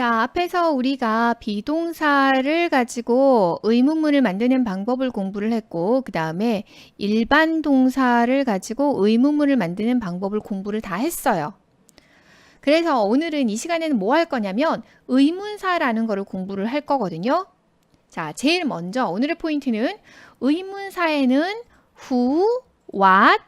자, 앞에서 우리가 비동사를 가지고 의문문을 만드는 방법을 공부를 했고, 그 다음에 일반 동사를 가지고 의문문을 만드는 방법을 공부를 다 했어요. 그래서 오늘은 이 시간에는 뭐 할 거냐면 의문사라는 거를 공부를 할 거거든요. 자, 제일 먼저 오늘의 포인트는 의문사에는 who, what,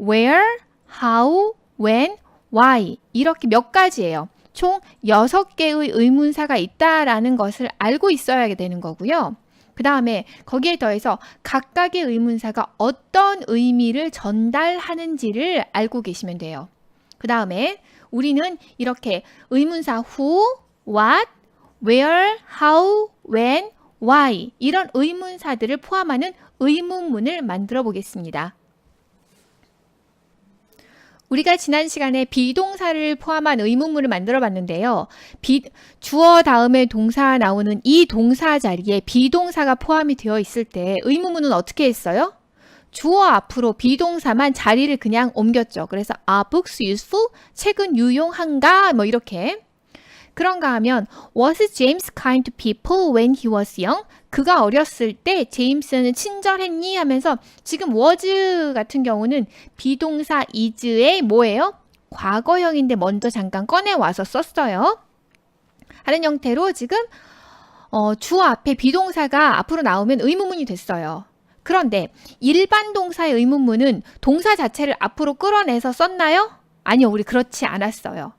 where, how, when, why 이렇게 몇 가지예요. 총 6개의 의문사가 있다라는 것을 알고 있어야 되는 거고요. 그 다음에 거기에 더해서 각각의 의문사가 어떤 의미를 전달하는지를 알고 계시면 돼요. 그 다음에 우리는 이렇게 의문사 who, what, where, how, when, why 이런 의문사들을 포함하는 의문문을 만들어 보겠습니다. 우리가 지난 시간에 비동사를 포함한 의문문을 만들어 봤는데요. 비, 주어 다음에 동사 나오는 이 동사 자리에 비동사가 포함이 되어 있을 때 의문문은 어떻게 했어요? 주어 앞으로 비동사만 자리를 그냥 옮겼죠. 그래서 are books useful? 책은 유용한가? 뭐 이렇게. 그런가 하면 Was James kind to people when he was young? 그가 어렸을 때 제임스는 친절했니? 하면서 지금 was 같은 경우는 비동사 is의 뭐예요? 과거형인데 먼저 잠깐 꺼내 와서 썼어요. 하는 형태로 지금 어, 주어 앞에 비동사가 앞으로 나오면 의문문이 됐어요. 그런데 일반 동사의 의문문은 동사 자체를 앞으로 끌어내서 썼나요? 아니요, 우리 그렇지 않았어요.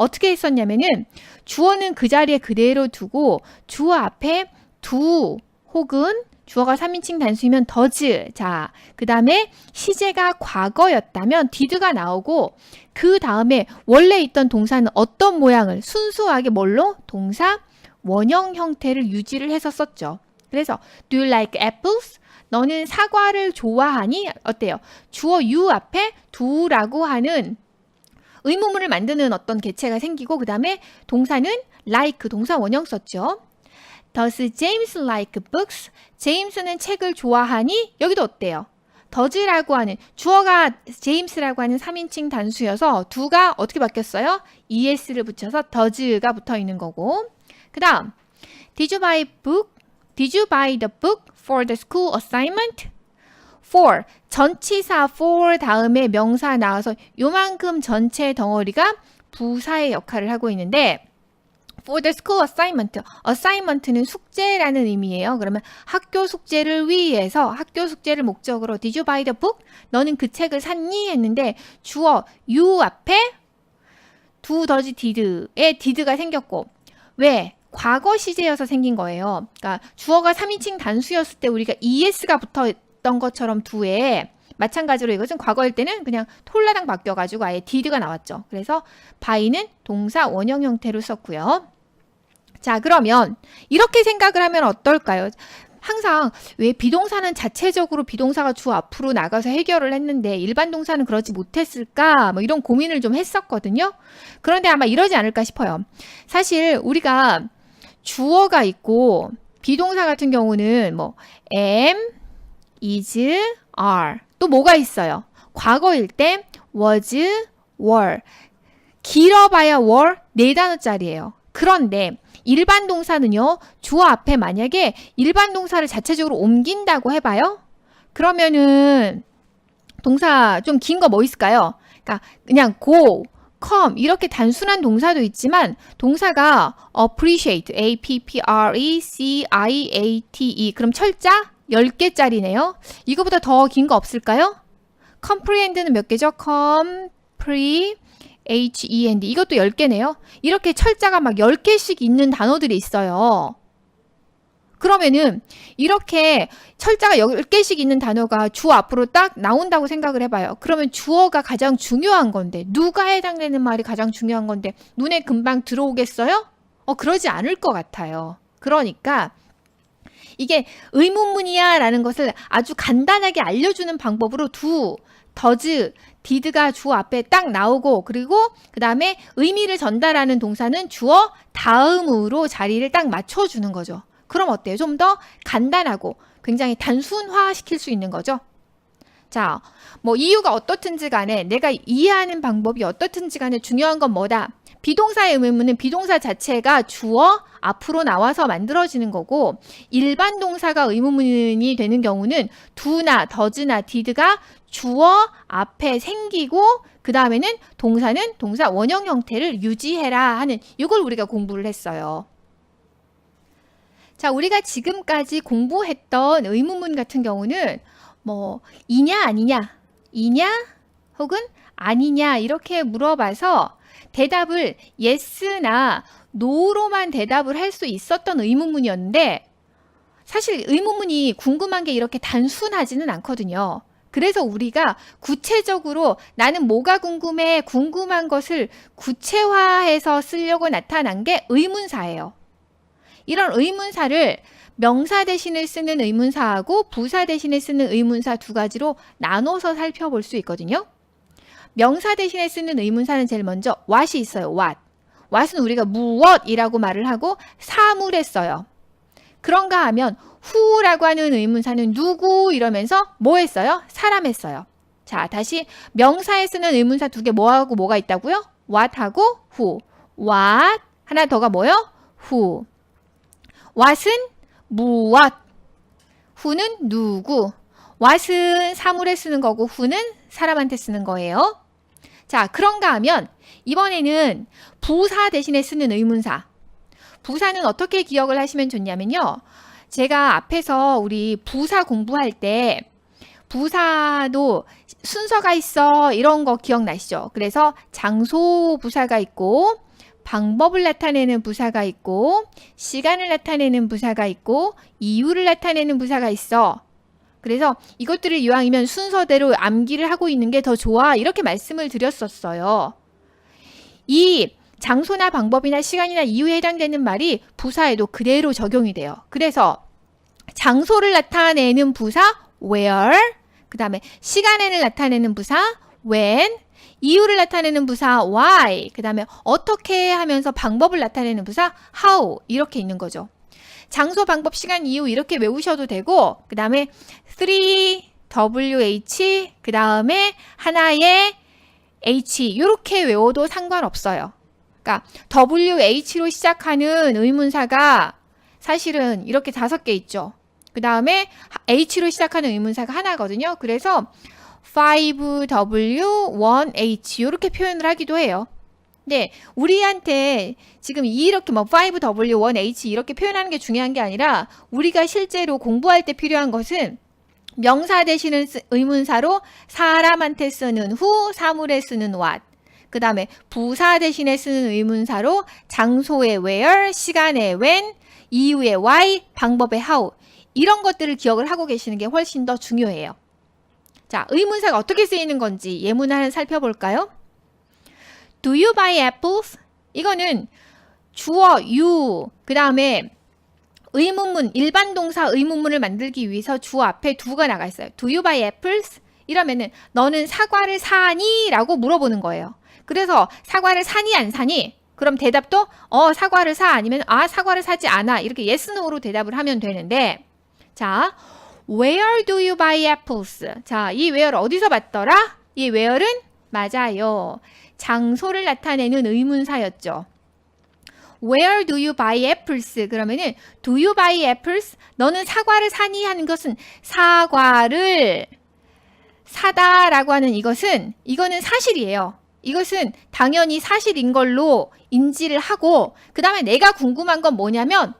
어떻게 했었냐면은 주어는 그 자리에 그대로 두고 주어 앞에 두 혹은 주어가 3인칭 단수이면 더즈. 자, 그 다음에 시제가 과거였다면 did가 나오고 그 다음에 원래 있던 동사는 어떤 모양을 순수하게 뭘로? 동사 원형 형태를 유지를 썼죠. 그래서 do you like apples? 너는 사과를 좋아하니? 어때요? 주어 you 앞에 do라고 하는 의문문을 만드는 어떤 개체가 생기고 그 다음에 동사는 like 동사 원형 썼죠. Does James like books? 제임스는 책을 좋아하니? 여기도 어때요? does라고 하는 주어가 제임스라고 하는 3인칭 단수여서 두가 어떻게 바뀌었어요? es를 붙여서 does가 붙어 있는 거고. 그 다음 Did you buy book? Did you buy the book for the school assignment? For 전치사 for 다음에 명사 나와서 요만큼 전체 덩어리가 부사의 역할을 하고 있는데 for the school assignment. assignment는 숙제라는 의미예요. 그러면 학교 숙제를 위해서 학교 숙제를 목적으로 did you buy the book? 너는 그 책을 샀니? 했는데 주어 you 앞에 두 더지 did의 did가 생겼고 왜? 과거 시제여서 생긴 거예요. 그러니까 주어가 3인칭 단수였을 때 우리가 es가 붙어 있던 것처럼 두에 마찬가지로 이것은 과거일 때는 그냥 톨라당 바뀌어가지고 아예 did가 나왔죠. 그래서 by는 동사 원형 형태로 썼고요. 자, 그러면 이렇게 생각을 하면 어떨까요? 항상 왜 비동사는 자체적으로 비동사가 주 앞으로 나가서 해결을 했는데 일반 동사는 그러지 못했을까? 뭐 이런 고민을 좀 했었거든요. 그런데 아마 이러지 않을까 싶어요. 사실 우리가 주어가 있고 비동사 같은 경우는 뭐 am, is, are 또 뭐가 있어요? 과거일 때 was, were 길어봐야 were 네 단어짜리예요. 그런데 일반 동사는요, 주어 앞에 만약에 일반 동사를 자체적으로 옮긴다고 해봐요. 그러면은 동사 좀 긴 거 뭐 있을까요? 그러니까 그냥 go, come 이렇게 단순한 동사도 있지만 동사가 appreciate, a p p r e c i a t e 그럼 철자 10개짜리네요. 이거보다 더 긴 거 없을까요? comprehend는 몇 개죠? compre H-E-N-D. 이것도 10개네요. 이렇게 철자가 막 10개씩 있는 단어들이 있어요. 그러면은 이렇게 철자가 10개씩 있는 단어가 주어 앞으로 딱 나온다고 생각을 해봐요. 그러면 주어가 가장 중요한 건데 누가 해당되는 말이 가장 중요한 건데 눈에 금방 들어오겠어요? 어 그러지 않을 것 같아요. 그러니까 이게 의문문이야 라는 것을 아주 간단하게 알려주는 방법으로 두 더즈, 디드가 주어 앞에 딱 나오고 그리고 그 다음에 의미를 전달하는 동사는 주어 다음으로 자리를 딱 맞춰주는 거죠. 그럼 어때요? 좀 더 간단하고 굉장히 단순화 시킬 수 있는 거죠. 자, 뭐 이유가 어떻든지 간에 내가 이해하는 방법이 어떻든지 간에 중요한 건 뭐다? 비동사의 의문은 비동사 자체가 주어 앞으로 나와서 만들어지는 거고 일반 동사가 의문문이 되는 경우는 do나 does나 did가 주어 앞에 생기고 그 다음에는 동사는 동사 원형 형태를 유지해라 하는 이걸 우리가 공부를 했어요. 자, 우리가 지금까지 공부했던 의문문 같은 경우는 뭐 이냐 아니냐, 이냐 혹은 아니냐 이렇게 물어봐서 대답을 yes나 no로만 대답을 할 수 있었던 의문문이었는데 사실 의문문이 궁금한 게 이렇게 단순하지는 않거든요. 그래서 우리가 구체적으로 나는 뭐가 궁금해 궁금한 것을 구체화해서 쓰려고 나타난 게 의문사예요. 이런 의문사를 명사 대신에 쓰는 의문사하고 부사 대신에 쓰는 의문사 두 가지로 나눠서 살펴볼 수 있거든요. 명사 대신에 쓰는 의문사는 제일 먼저 what이 있어요. what. what은 우리가 무엇이라고 말을 하고 사물에 써요. 그런가 하면 who라고 하는 의문사는 누구 이러면서 뭐 했어요? 사람 했어요. 자, 다시 명사에 쓰는 의문사 두 개 뭐하고 뭐가 있다고요? what하고 who. what 하나 더가 뭐요? who. what은 무엇. who는 누구. what은 사물에 쓰는 거고 who는 사람한테 쓰는 거예요. 자, 그런가 하면 이번에는 부사 대신에 쓰는 의문사. 부사는 어떻게 기억을 하시면 좋냐면요. 제가 앞에서 우리 부사 공부할 때 부사도 순서가 있어 이런 거 기억나시죠? 그래서 장소 부사가 있고 방법을 나타내는 부사가 있고 시간을 나타내는 부사가 있고 이유를 나타내는 부사가 있어. 그래서 이것들을 이왕이면 순서대로 암기를 하고 있는 게 더 좋아 이렇게 말씀을 드렸었어요. 이 장소나 방법이나 시간이나 이유에 해당되는 말이 부사에도 그대로 적용이 돼요. 그래서 장소를 나타내는 부사 where, 그 다음에 시간을 나타내는 부사 when, 이유를 나타내는 부사 why, 그 다음에 어떻게 하면서 방법을 나타내는 부사 how 이렇게 있는 거죠. 장소, 방법, 시간, 이유 이렇게 외우셔도 되고 그 다음에 3WH 그 다음에 하나의 H 이렇게 외워도 상관없어요. 그러니까 WH로 시작하는 의문사가 사실은 이렇게 다섯 개 있죠. 그 다음에 H로 시작하는 의문사가 하나거든요. 그래서 5W, 1H 이렇게 표현을 하기도 해요. 네, 우리한테 지금 이렇게 뭐 5W, 1H 이렇게 표현하는 게 중요한 게 아니라 우리가 실제로 공부할 때 필요한 것은 명사 대신은 쓰- 의문사로 사람한테 쓰는 who, 사물에 쓰는 what. 그 다음에 부사 대신에 쓰는 의문사로 장소의 where, 시간의 when, 이유의 why, 방법의 how. 이런 것들을 기억을 하고 계시는 게 훨씬 더 중요해요. 자, 의문사가 어떻게 쓰이는 건지 예문 하나 살펴볼까요? Do you buy apples? 이거는 주어 you 그 다음에 의문문 일반 동사 의문문을 만들기 위해서 주어 앞에 두가 나가 있어요. Do you buy apples? 이러면은 너는 사과를 사니? 라고 물어보는 거예요. 그래서 사과를 사니 안 사니? 그럼 대답도 어 사과를 사 아니면 아 사과를 사지 않아 이렇게 yes no로 대답을 하면 되는데 자 where do you buy apples? 자 이 where를 어디서 봤더라? 이 where는 맞아요. 장소를 나타내는 의문사였죠. Where do you buy apples? 그러면은 do you buy apples? 너는 사과를 사니 하는 것은 사과를 사다라고 하는 이것은 이거는 사실이에요. 이것은 당연히 사실인 걸로 인지를 하고 그다음에 내가 궁금한 건 뭐냐면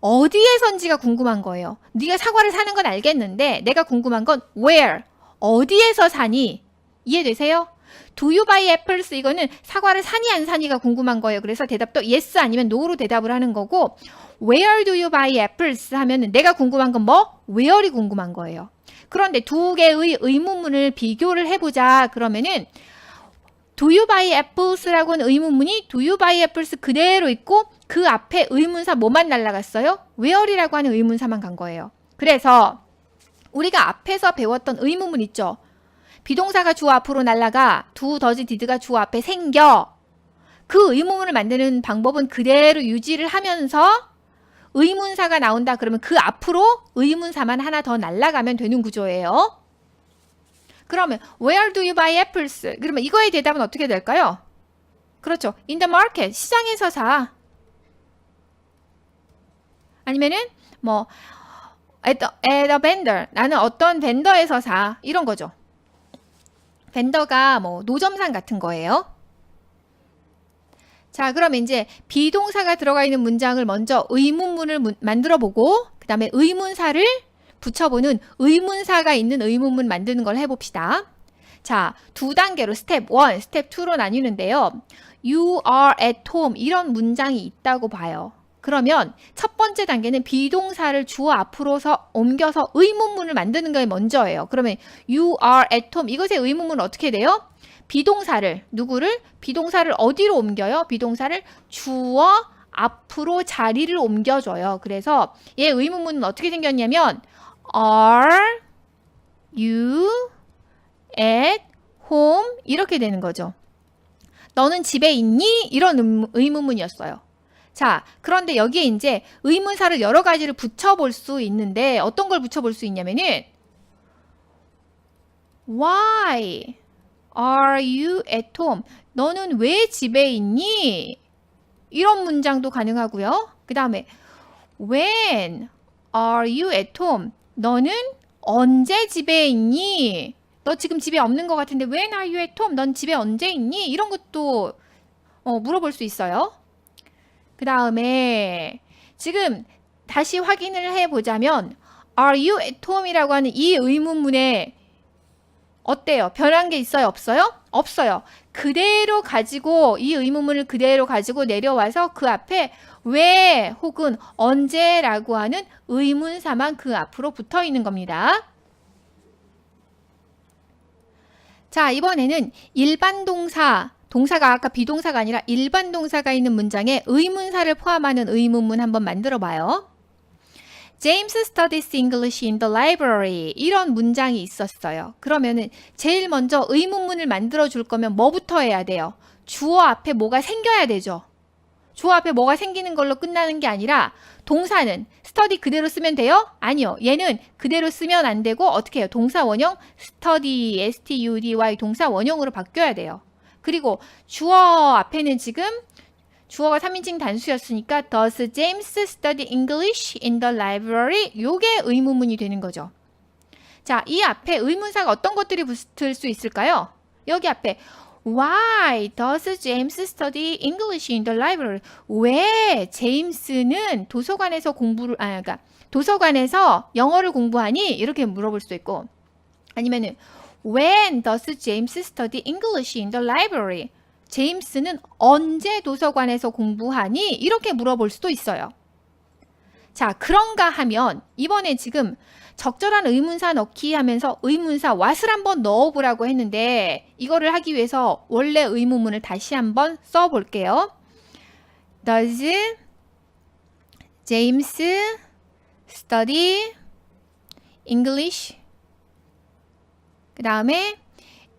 어디에선지가 궁금한 거예요. 네가 사과를 사는 건 알겠는데 내가 궁금한 건 where 어디에서 사니 이해되세요? Do you buy apples? 이거는 사과를 사니 안 사니가 궁금한 거예요. 그래서 대답도 yes 아니면 no로 대답을 하는 거고 Where do you buy apples? 하면은 내가 궁금한 건 뭐? Where이 궁금한 거예요. 그런데 두 개의 의문문을 비교를 해보자. 그러면은 Do you buy apples라고 하는 의문문이 Do you buy apples 그대로 있고 그 앞에 의문사 뭐만 날라갔어요? Where이라고 하는 의문사만 간 거예요. 그래서 우리가 앞에서 배웠던 의문문 있죠? 비동사가 주어 앞으로 날라가 두 더지 디드가 주어 앞에 생겨 그 의문문을 만드는 방법은 그대로 유지를 하면서 의문사가 나온다 그러면 그 앞으로 의문사만 하나 더 날라가면 되는 구조예요. 그러면 where do you buy apples? 그러면 이거의 대답은 어떻게 될까요? 그렇죠. in the market 시장에서 사. 아니면은 뭐 at the, at a vendor 나는 어떤 벤더에서 사 이런 거죠. 벤더가 뭐 노점상 같은 거예요. 자, 그럼 이제 비동사가 들어가 있는 문장을 먼저 의문문을 문- 만들어 보고 그다음에 의문사를 붙여보는 의문사가 있는 의문문 만드는 걸 해봅시다. 자, 두 단계로 스텝 1, 스텝 2로 나뉘는데요. You are at home 이런 문장이 있다고 봐요. 그러면 첫 번째 단계는 비동사를 주어 앞으로서 옮겨서 의문문을 만드는 게 먼저예요. 그러면 you are at home 이것의 의문문은 어떻게 돼요? 비동사를 누구를 비동사를 어디로 옮겨요? 비동사를 주어 앞으로 자리를 옮겨줘요. 그래서 얘 의문문은 어떻게 생겼냐면 are you at home 이렇게 되는 거죠. 너는 집에 있니? 이런 음- 의문문이었어요. 자, 그런데 여기에 이제 의문사를 여러 가지를 붙여볼 수 있는데 어떤 걸 붙여볼 수 있냐면은 Why are you at home? 너는 왜 집에 있니? 이런 문장도 가능하고요. 그 다음에 When are you at home? 너는 언제 집에 있니? 너 지금 집에 없는 것 같은데 When are you at home? 넌 집에 언제 있니? 이런 것도 어, 물어볼 수 있어요. 그 다음에 지금 다시 확인을 해보자면 Are you at home이라고 하는 이 의문문에 어때요? 변한 게 있어요? 없어요? 없어요. 그대로 가지고 이 의문문을 그대로 가지고 내려와서 그 앞에 왜 혹은 언제라고 하는 의문사만 그 앞으로 붙어 있는 겁니다. 자, 이번에는 일반 동사, 동사가 아까 비동사가 아니라 일반 동사가 있는 문장에 의문사를 포함하는 의문문 한번 만들어 봐요. James studies English in the library. 이런 문장이 있었어요. 그러면은 제일 먼저 의문문을 만들어 줄 거면 뭐부터 해야 돼요? 주어 앞에 뭐가 생겨야 되죠. 주어 앞에 뭐가 생기는 걸로 끝나는 게 아니라 동사는 study 그대로 쓰면 돼요? 아니요. 얘는 그대로 쓰면 안 되고 어떻게 해요? 동사 원형 study, s-t-u-d-y 동사 원형으로 바뀌어야 돼요. 그리고 주어 앞에는 지금 주어가 3인칭 단수였으니까 Does James study English in the library? 요게 의문문이 되는 거죠. 자, 이 앞에 의문사가 어떤 것들이 붙을 수 있을까요? 여기 앞에 Why does James study English in the library? 왜 제임스는 도서관에서 공부를 아 그러니까 도서관에서 영어를 공부하니? 이렇게 물어볼 수도 있고 아니면은 When does James study English in the library? 제임스는 언제 도서관에서 공부하니? 이렇게 물어볼 수도 있어요. 자, 그런가 하면 이번에 지금 적절한 의문사 넣기 하면서 의문사 what을 한번 넣어보라고 했는데 이거를 하기 위해서 원래 의문문을 다시 한번 써볼게요. Does James study English? 그 다음에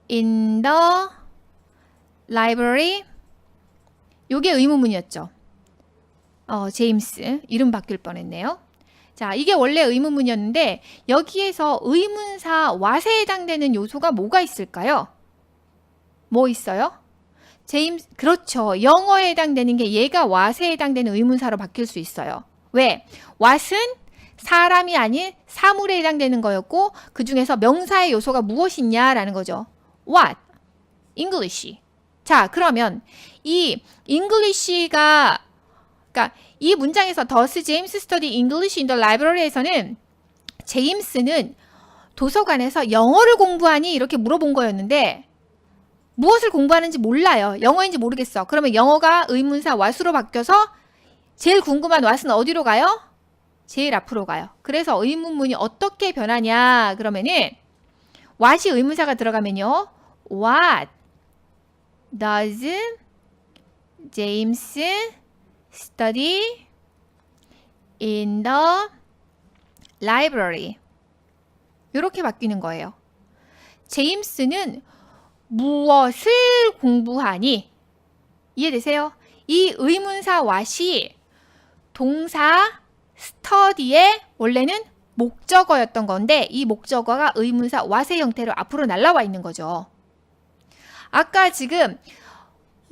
in the library 요게 의문문이었죠. 어, 제임스 이름 바뀔 뻔했네요. 자, 이게 원래 의문문이었는데 여기에서 의문사 what에 해당되는 요소가 뭐가 있을까요? 뭐 있어요? 제임스 그렇죠. 영어에 해당되는 게 얘가 what에 해당되는 의문사로 바뀔 수 있어요. 왜? what은 사람이 아닌 사물에 해당되는 거였고 그 중에서 명사의 요소가 무엇이냐라는 거죠. what? English. 자, 그러면 이 English가 그러니까 이 문장에서 Does James study English in the library에서는 제임스는 도서관에서 영어를 공부하니 이렇게 물어본 거였는데 무엇을 공부하는지 몰라요. 영어인지 모르겠어. 그러면 영어가 의문사 what으로 바뀌어서 제일 궁금한 what은 어디로 가요? 제일 앞으로 가요. 그래서 의문문이 어떻게 변하냐 그러면은 what이 의문사가 들어가면요. What does James study in the library? 이렇게 바뀌는 거예요. 제임스는 무엇을 공부하니? 이해되세요? 이 의문사 what이 동사 study의 원래는 목적어였던 건데 이 목적어가 의문사 what의 형태로 앞으로 날라와 있는 거죠. 아까 지금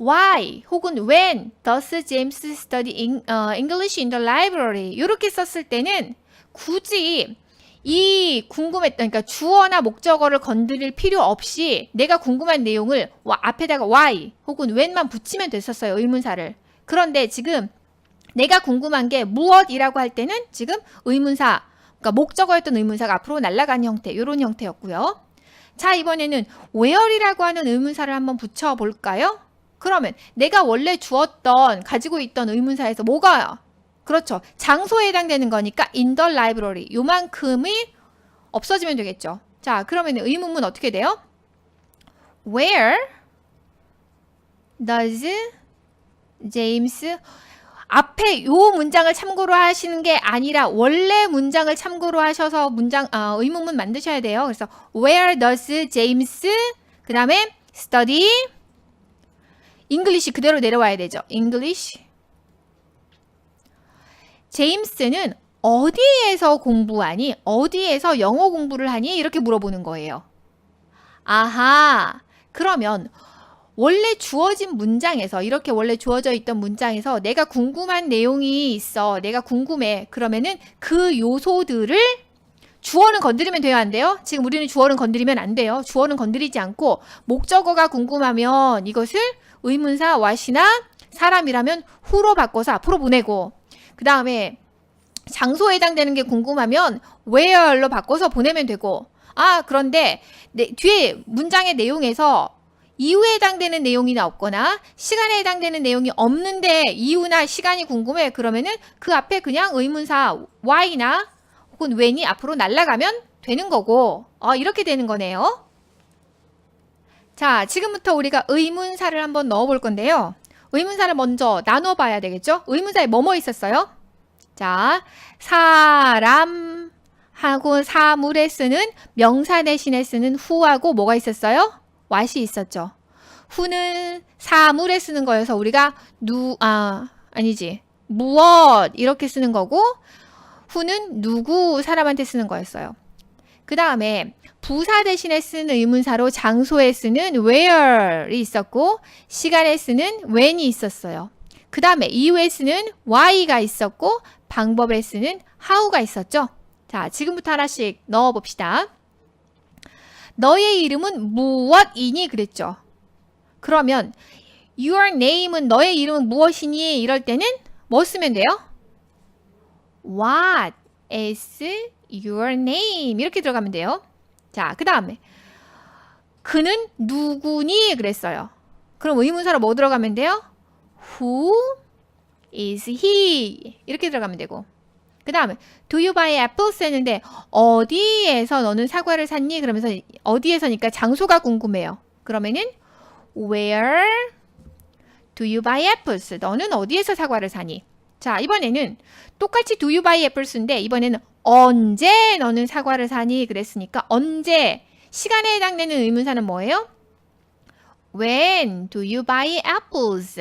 why 혹은 when does James study 어, English in the library 이렇게 썼을 때는 굳이 이 궁금했던 그러니까 주어나 목적어를 건드릴 필요 없이 내가 궁금한 내용을 와- 앞에다가 why 혹은 when만 붙이면 됐었어요 의문사를 그런데 지금 내가 궁금한 게 무엇이라고 할 때는 지금 의문사 그러니까 목적어였던 의문사가 앞으로 날아가는 형태 이런 형태였고요 자 이번에는 where이라고 하는 의문사를 한번 붙여볼까요? 그러면 내가 원래 주었던 가지고 있던 의문사에서 뭐가 그렇죠. 장소에 해당되는 거니까 in the library 요만큼이 없어지면 되겠죠. 자, 그러면 의문문 어떻게 돼요? Where does James 앞에 요 문장을 참고로 하시는 게 아니라 원래 문장을 참고로 하셔서 문장 아, 의문문 만드셔야 돼요. 그래서 Where does James 그 다음에 study English 그대로 내려와야 되죠. English 제임스는 어디에서 공부하니? 어디에서 영어 공부를 하니? 이렇게 물어보는 거예요. 아하. 그러면 원래 주어진 문장에서 이렇게 원래 주어져 있던 문장에서 내가 궁금한 내용이 있어. 내가 궁금해. 그러면은 그 요소들을 주어는 건드리면 돼요, 안 돼요? 지금 우리는 주어는 건드리면 안 돼요. 주어는 건드리지 않고 목적어가 궁금하면 이것을 의문사 what이나 사람이라면 who로 바꿔서 앞으로 보내고 그 다음에 장소에 해당되는 게 궁금하면 where로 바꿔서 보내면 되고 아 그런데 내- 뒤에 문장의 내용에서 이유에 해당되는 내용이나 없거나 시간에 해당되는 내용이 없는데 이유나 시간이 궁금해 그러면은 그 앞에 그냥 의문사 why나 혹은 when이 앞으로 날아가면 되는 거고 어, 이렇게 되는 거네요. 자 지금부터 우리가 의문사를 한번 넣어 볼 건데요. 의문사를 먼저 나눠 봐야 되겠죠? 의문사에 뭐뭐 있었어요? 자, 사람하고 사물에 쓰는 명사 대신에 쓰는 후하고 뭐가 있었어요? What이 있었죠. 후는 사물에 쓰는 거여서 우리가 누, 아, 아니지. 무엇 이렇게 쓰는 거고 후는 누구 사람한테 쓰는 거였어요. 그 다음에 부사 대신에 쓰는 의문사로 장소에 쓰는 where이 있었고 시간에 쓰는 when이 있었어요. 그 다음에 이유에 쓰는 why가 있었고 방법에 쓰는 how가 있었죠. 자, 지금부터 하나씩 넣어 봅시다. 너의 이름은 무엇이니 그랬죠. 그러면 your name은 너의 이름은 무엇이니 이럴 때는 뭐 쓰면 돼요? What is your name? 이렇게 들어가면 돼요. 자, 그 다음에 그는 누구니? 그랬어요. 그럼 의문사로 뭐 들어가면 돼요? Who is he? 이렇게 들어가면 되고 그 다음에 Do you buy apples? 했는데 어디에서 너는 사과를 샀니? 그러면서 어디에서니까 장소가 궁금해요. 그러면은 Where do you buy apples? 너는 어디에서 사과를 사니? 자, 이번에는 똑같이 do you buy apples인데 이번에는 언제 너는 사과를 사니? 그랬으니까 언제 시간에 해당되는 의문사는 뭐예요? When do you buy apples?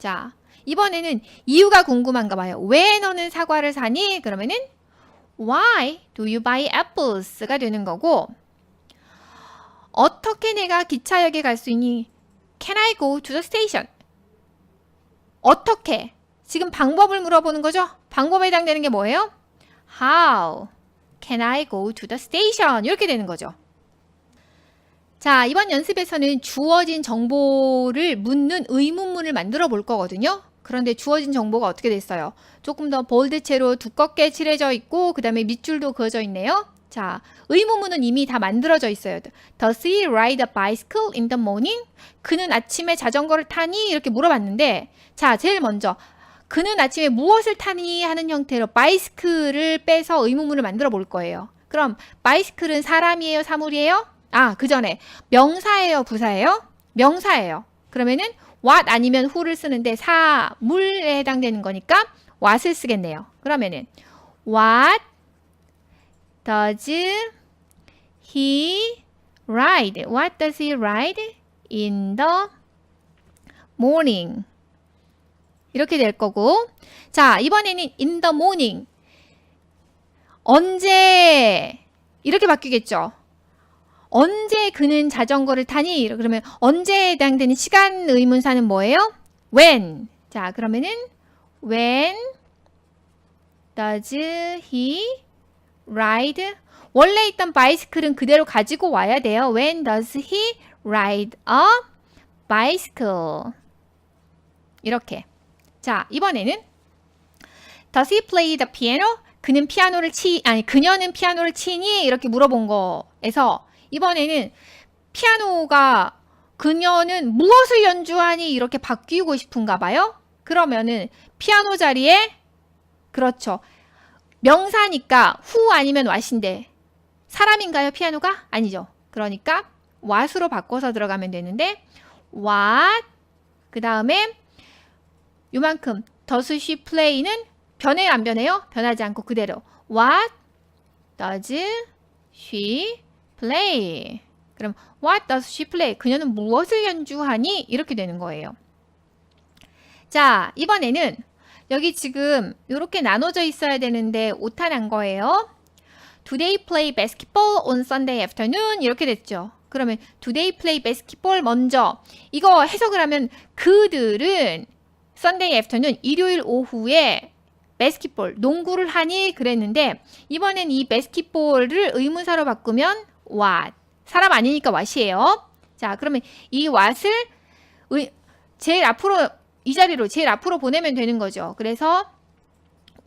자, 이번에는 이유가 궁금한가 봐요. 왜 너는 사과를 사니? 그러면은 Why do you buy apples가 되는 거고 어떻게 내가 기차역에 갈 수 있니? Can I go to the station? 어떻게? 지금 방법을 물어보는 거죠? 방법에 해당되는 게 뭐예요? How can I go to the station? 이렇게 되는 거죠. 자, 이번 연습에서는 주어진 정보를 묻는 의문문을 만들어 볼 거거든요. 그런데 주어진 정보가 어떻게 됐어요? 조금 더 볼드체로 두껍게 칠해져 있고 그 다음에 밑줄도 그어져 있네요. 자, 의문문은 이미 다 만들어져 있어요. Does he ride a bicycle in the morning? 그는 아침에 자전거를 타니? 이렇게 물어봤는데 자, 제일 먼저 그는 아침에 무엇을 타니? 하는 형태로 바이스클을 빼서 의문문을 만들어 볼 거예요. 그럼 바이스클은 사람이에요? 사물이에요? 아, 그 전에 명사예요? 부사예요? 명사예요. 그러면은 what 아니면 who를 쓰는데 사물에 해당되는 거니까 what을 쓰겠네요. 그러면은 what does he ride? What does he ride in the morning? 이렇게 될 거고 자 이번에는 in the morning 언제 이렇게 바뀌겠죠 언제 그는 자전거를 타니? 그러면 언제에 해당되는 시간 의문사는 뭐예요? when. 자, 그러면은 when does he ride? 원래 있던 바이스클은 그대로 가지고 와야 돼요. When does he ride a bicycle? 이렇게. 자, 이번에는 Does he play the piano? 그는 피아노를 치 아니 그녀는 피아노를 치니 이렇게 물어본 거에서 이번에는 피아노가 그녀는 무엇을 연주하니 이렇게 바뀌고 싶은가 봐요. 그러면은 피아노 자리에 그렇죠. 명사니까 후 아니면 왓인데 사람인가요 피아노가? 아니죠. 그러니까 what으로 바꿔서 들어가면 되는데 what 그 다음에 요만큼 does she play는 변해요 안 변해요? 변하지 않고 그대로 what does she play 그럼 what does she play 그녀는 무엇을 연주하니 이렇게 되는 거예요 자 이번에는 여기 지금 이렇게 나눠져 있어야 되는데 오타 난 거예요 Do they play basketball on Sunday afternoon? 이렇게 됐죠. 그러면 Do they play basketball 먼저 이거 해석을 하면 그들은 Sunday afternoon 일요일 오후에 basketball 농구를 하니 그랬는데 이번엔 이 basketball을 의문사로 바꾸면 what 사람 아니니까 what이에요. 자 그러면 이 what을 의, 제일 앞으로 이 자리로 제일 앞으로 보내면 되는 거죠. 그래서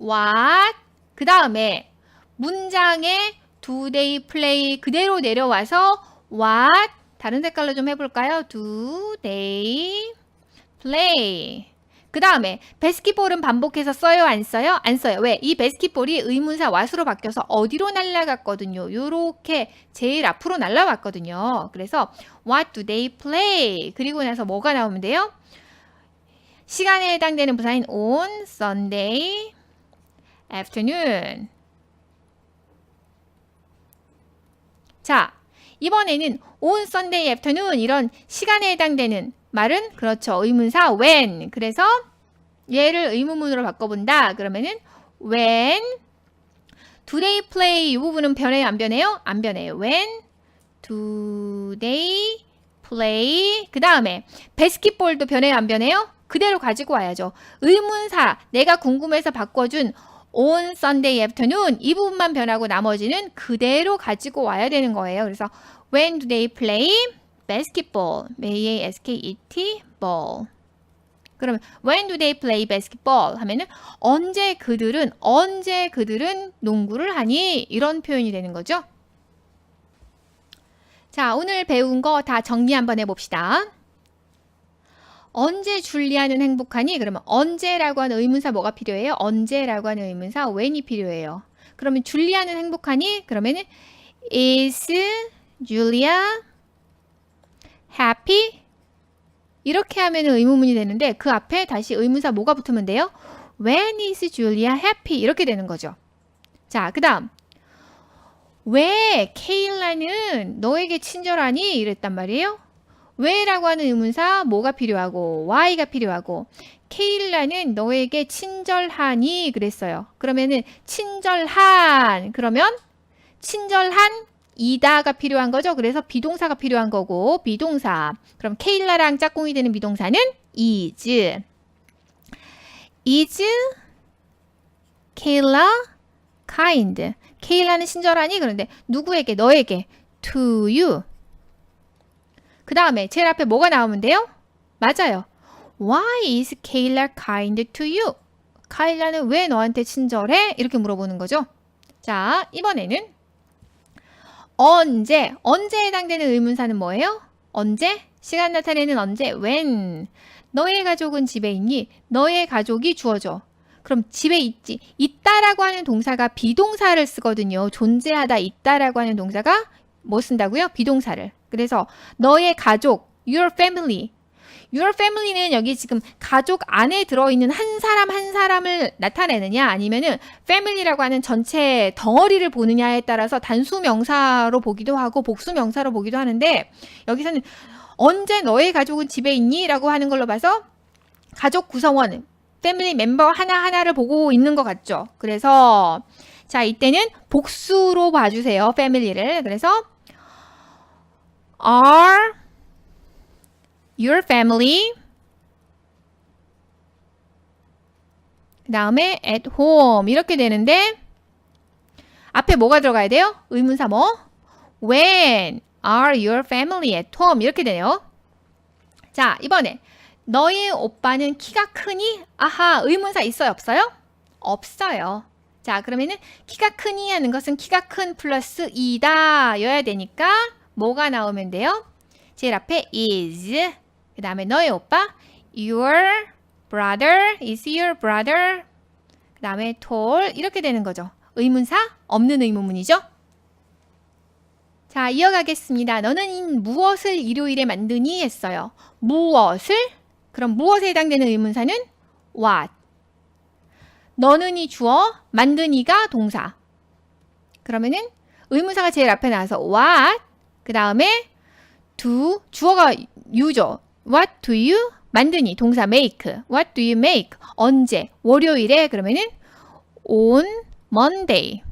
what 그 다음에 문장에 do they play 그대로 내려와서 what 다른 색깔로 좀 해볼까요? do they play 그 다음에 베스킷볼은 반복해서 써요 안 써요? 안 써요 왜? 이 베스킷볼이 의문사 what으로 바뀌어서 어디로 날아갔거든요 요렇게 제일 앞으로 날아왔거든요 그래서 what do they play 그리고 나서 뭐가 나오면 돼요? 시간에 해당되는 부사인 on Sunday afternoon 자, 이번에는 on Sunday afternoon 이런 시간에 해당되는 말은 그렇죠. 의문사 when. 그래서 얘를 의문문으로 바꿔본다. 그러면은 when do they play 이 부분은 변해요? 안 변해요? 안 변해요. when do they play 그 다음에 베스킷볼도 변해요? 안 변해요? 그대로 가지고 와야죠. 의문사 내가 궁금해서 바꿔준 on Sunday afternoon 이 부분만 변하고 나머지는 그대로 가지고 와야 되는 거예요. 그래서 when do they play basketball? B-A-S-K-E-T ball. 그러면 when do they play basketball? 하면은 언제 그들은 언제 그들은 농구를 하니 이런 표현이 되는 거죠. 자, 오늘 배운 거 다 정리 한번 해 봅시다. 언제 줄리아는 행복하니? 그러면 언제라고 하는 의문사 뭐가 필요해요? 언제라고 하는 의문사 when이 필요해요. 그러면 줄리아는 행복하니? 그러면은 is Julia happy? 이렇게 하면 의문문이 되는데 그 앞에 다시 의문사 뭐가 붙으면 돼요? When is Julia happy? 이렇게 되는 거죠. 자, 그 다음 왜 케일라는 너에게 친절하니? 이랬단 말이에요. 왜라고 하는 의문사 뭐가 필요하고 why가 필요하고 케일라는 너에게 친절하니 그랬어요. 그러면은 친절한 그러면 친절한 이다가 필요한 거죠. 그래서 비동사가 필요한 거고 비동사. 그럼 케일라랑 짝꿍이 되는 비동사는 is. is 케일라 kind. 케일라는 친절하니 그런데 누구에게 너에게 to you. 그 다음에 제일 앞에 뭐가 나오면 돼요? 맞아요. Why is Kayla kind to you? 카일라는 왜 너한테 친절해? 이렇게 물어보는 거죠. 자, 이번에는 언제, 언제 해당되는 의문사는 뭐예요? 언제? 시간 나타내는 언제? when. 너의 가족은 집에 있니? 너의 가족이 주어져. 그럼 집에 있지. 있다라고 하는 동사가 비동사를 쓰거든요. 존재하다 있다라고 하는 동사가 뭐 쓴다고요? 비동사를. 그래서 너의 가족, your family. Your family는 여기 지금 가족 안에 들어있는 한 사람 한 사람을 나타내느냐 아니면은 family라고 하는 전체 덩어리를 보느냐에 따라서 단수 명사로 보기도 하고 복수 명사로 보기도 하는데 여기서는 언제 너의 가족은 집에 있니? 라고 하는 걸로 봐서 가족 구성원, 패밀리 멤버 하나하나를 보고 있는 것 같죠. 그래서 자 이때는 복수로 봐주세요. 패밀리를. 그래서 are your family 그 다음에 at home 이렇게 되는데 앞에 뭐가 들어가야 돼요? 의문사 뭐? When are your family at home 이렇게 되네요. 자 이번에 너희 오빠는 키가 크니? 아하 의문사 있어요 없어요? 없어요. 자 그러면은 키가 크니 하는 것은 키가 큰 플러스 이다 여야 되니까 뭐가 나오면 돼요? 제일 앞에 is 그 다음에 너의 오빠 your brother is your brother 그 다음에 tall 이렇게 되는 거죠. 의문사 없는 의문문이죠. 자 이어가겠습니다. 너는 무엇을 일요일에 만드니 했어요. 무엇을? 그럼 무엇에 해당되는 의문사는 what 너는 이 주어, 만드니가 동사. 그러면은 의문사가 제일 앞에 나와서 what, 그 다음에 do, 주어가 you죠. What do you? 만드니, 동사 make. What do you make? 언제? 월요일에 그러면은 on Monday.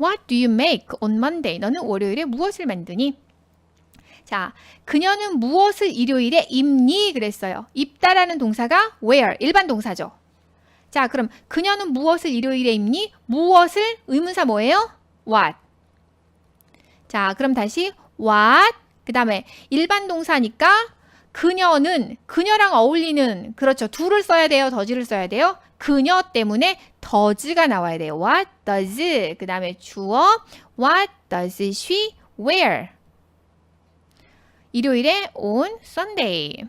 What do you make on Monday? 너는 월요일에 무엇을 만드니? 자, 그녀는 무엇을 일요일에 입니? 그랬어요. 입다라는 동사가 wear, 일반 동사죠. 자, 그럼 그녀는 무엇을 일요일에 입니? 무엇을 의문사 뭐예요? what. 자, 그럼 다시 what, 그 다음에 일반 동사니까 그녀는, 그녀랑 어울리는, 그렇죠. do를 써야 돼요? does를 써야 돼요? 그녀 때문에 does가 나와야 돼요. What does, 그 다음에 주어, what does she wear? 일요일에 on Sunday.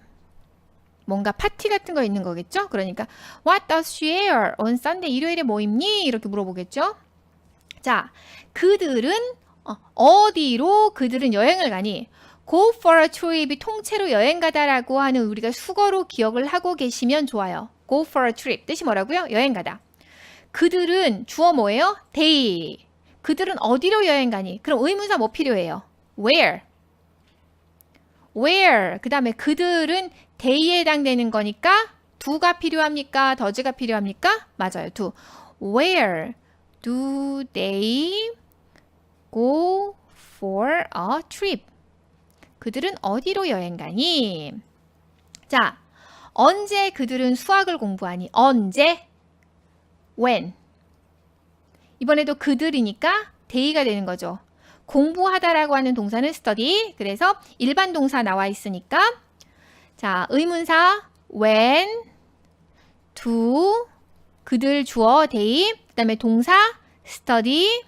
뭔가 파티 같은 거 있는 거겠죠? 그러니까 What does she wear on Sunday? 일요일에 뭐 입니? 이렇게 물어보겠죠? 자, 그들은 어, 디로 그들은 여행을 가니? Go for a trip이 통째로 여행 가다라고 하는 우리가 수거로 기억을 하고 계시면 좋아요. Go for a trip 뜻이 뭐라고요? 여행 가다. 그들은 주어 뭐예요? They. 그들은 어디로 여행 가니? 그럼 의문사 뭐 필요해요? Where. where 그 다음에 그들은 day에 해당되는 거니까 do가 필요합니까? does가 필요합니까? 맞아요. do. where do they go for a trip? 그들은 어디로 여행 가니? 자, 언제 그들은 수학을 공부하니? 언제? when. 이번에도 그들이니까 day가 되는 거죠. 공부하다라고 하는 동사는 study. 그래서 일반 동사 나와 있으니까 자, 의문사 when, do, 그들 주어 they, 그다음에 동사 study,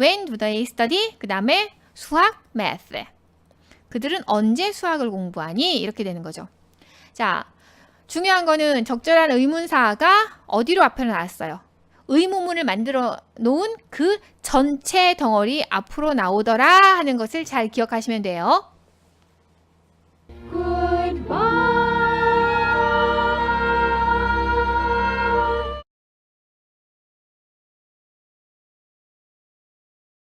when do they study? 그다음에 수학 math. 그들은 언제 수학을 공부하니? 이렇게 되는 거죠. 자, 중요한 거는 적절한 의문사가 어디로 앞에 나왔어요. 의문문을 만들어 놓은 그 전체 덩어리 앞으로 나오더라 하는 것을 잘 기억하시면 돼요. Goodbye.